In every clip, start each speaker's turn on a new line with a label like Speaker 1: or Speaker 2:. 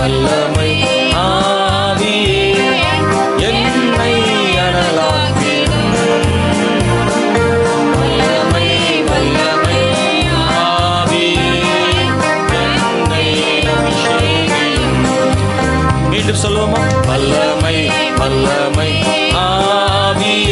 Speaker 1: வல்லமை ஆவியே என்னை அனலாக்கிடும் வல்லமை வல்லமை ஆவியே என்னை அபிஷேகம் மீண்டும் சொல்லுவோமா வல்லமை வல்லமை ஆவியே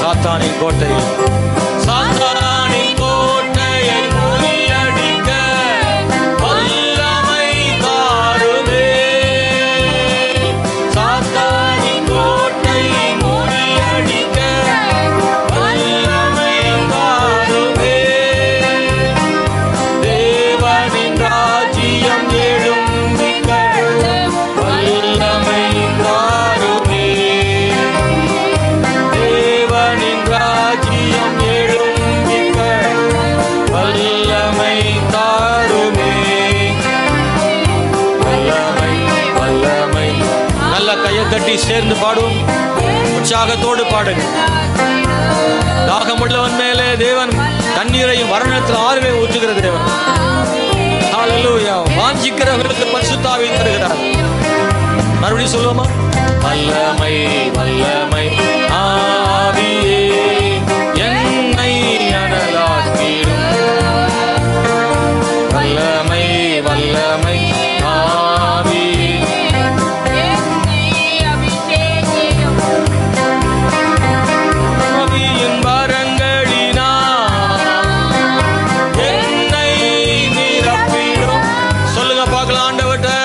Speaker 1: சாத்தானின் கோட்டையில். சாத்தான கையை தட்டி சேர்ந்து பாடும் உற்சாகத்தோடு பாடுங்க தாகமுள்ளவன் மேலே தேவன் தண்ணீரையும் வரணத்தில் ஆறுவே ஊற்றுகிற தேவன். வாஞ்சிக்கிறவர்களுக்கு பரிசுத்தாவி தருகிறார். மறுபடியும் சொல்லுவோமா? வல்லமை வல்லமை. பார்க்கலாம் ஆண்டவர்கிட்ட